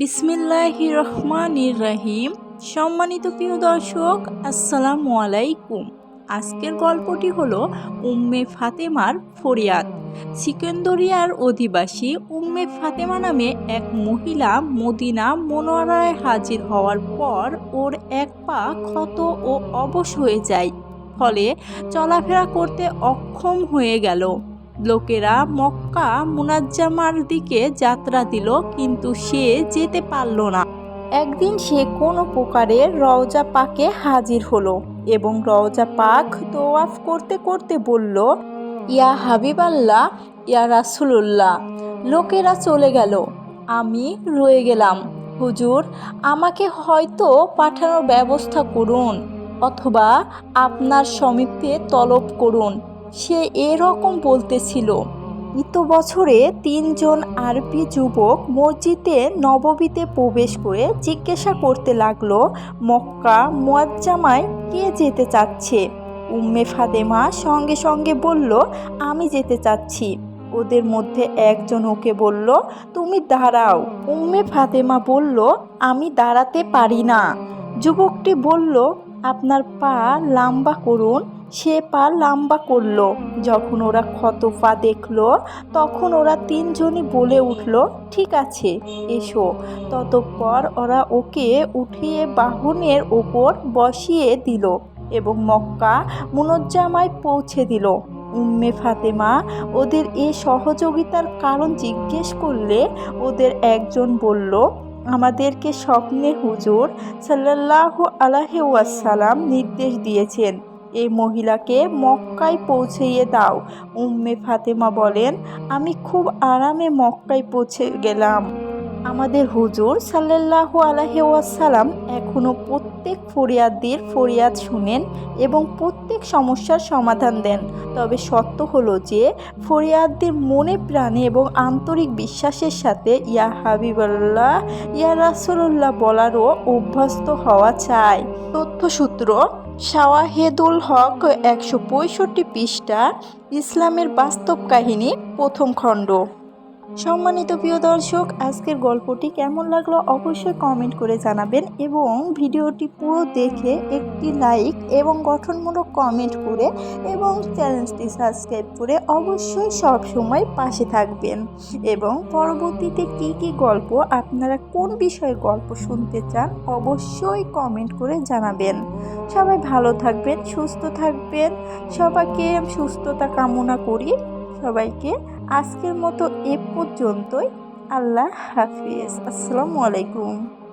বিসমিল্লাহ রহমানির রহিম। সম্মানিত প্রিয় দর্শক, আসসালামু আলাইকুম। আজকের গল্পটি হলো উম্মে ফাতেমার ফরিয়াদ। সিকেন্দরিয়ার অধিবাসী উম্মে ফাতেমা নামে এক মহিলা মদিনা মনোয়ারায় হাজির হওয়ার পর ওর এক পা ক্ষত ও অবশ হয়ে যায়। ফলে চলাফেরা করতে অক্ষম হয়ে গেল। লোকেরা মক্কা মুনাজ্জামার দিকে যাত্রা দিল, কিন্তু সে যেতে পারল না। একদিন সে কোনো প্রকারে রওজা পাকে হাজির হলো এবং রওজা পাক তোয়াফ করতে করতে বলল, ইয়া হাবিবাল্লাহ, ইয়া রাসুলুল্লাহ, লোকেরা চলে গেল, আমি রয়ে গেলাম। হুজুর, আমাকে হয়তো পাঠানোর ব্যবস্থা করুন অথবা আপনার সমীপে তলব করুন। সে এরকম বলতেছিল ইত বছরে তিনজন আরবি যুবক মসজিদে নববীতে প্রবেশ করে জিজ্ঞাসা করতে লাগল, মক্কা মুয়াজ্জামায় কে যেতে চাচ্ছে? উম্মে ফাতেমা সঙ্গে সঙ্গে বলল, আমি যেতে চাচ্ছি। ওদের মধ্যে একজন ওকে বলল, তুমি দাঁড়াও। উম্মে ফাতেমা বলল, আমি দাঁড়াতে পারি না। যুবকটি বলল আপনার পা লম্বা করুন। সে পা লম্বা করল। যখন ওরা ক্ষত পা দেখল, তখন ওরা তিনজনই বলে উঠল, ঠিক আছে, এসো। ততপর ওরা ওকে উঠিয়ে বাহনের ওপর বসিয়ে দিল এবং মক্কা মুনজ্জামায় পৌঁছে দিল। উম্মে ফাতেমা ওদের এ সহযোগিতার কারণ জিজ্ঞেস করলে ওদের একজন বলল আমাদেরকে স্বপ্নে হুজুর সাল্লাহ আলাহি ওয়াসালাম নির্দেশ দিয়েছেন, এই মহিলাকে মক্কায় পৌঁছিয়ে দাও। উম্মে ফাতেমা বলেন, আমি খুব আরামে মক্কায় পৌঁছে গেলাম। আমাদের হুজুর সাল্লাহ আলাহি ওয়াসালাম এখনও প্রত্যেক ফরিয়াদির ফরিয়াদ শুনেন এবং প্রত্যেক সমস্যার সমাধান দেন। তবে সত্য হলো যে ফরিয়াদদের মনে প্রাণে এবং আন্তরিক বিশ্বাসের সাথে ইয়া হাবিবাল্লাহ, ইয়া রাসুল্লাহ বলারও অভ্যস্ত হওয়া চাই। তথ্যসূত্র শাওয়াহেদুল হক একশো পঁয়ষট্টি পৃষ্ঠা, ইসলামের বাস্তব কাহিনী প্রথম খণ্ড। সম্মানিত প্রিয় দর্শক, আজকের গল্পটি কেমন লাগল অবশ্যই কমেন্ট করে জানাবেন এবং ভিডিওটি পুরো দেখে একটি লাইক এবং গঠনমূলক কমেন্ট করে এবং চ্যানেলটি সাবস্ক্রাইব করে অবশ্যই সব সময় পাশে থাকবেন। এবং পরবর্তীতে কি কি গল্প, আপনারা কোন বিষয়ে গল্প শুনতে চান অবশ্যই কমেন্ট করে জানাবেন। সবাই ভালো থাকবেন, সুস্থ থাকবেন, সবাইকে সুস্থতা কামনা করি। সবাইকে আজকের মতো এ পর্যন্তই। আল্লাহ হাফিজ। আসসালামু আলাইকুম।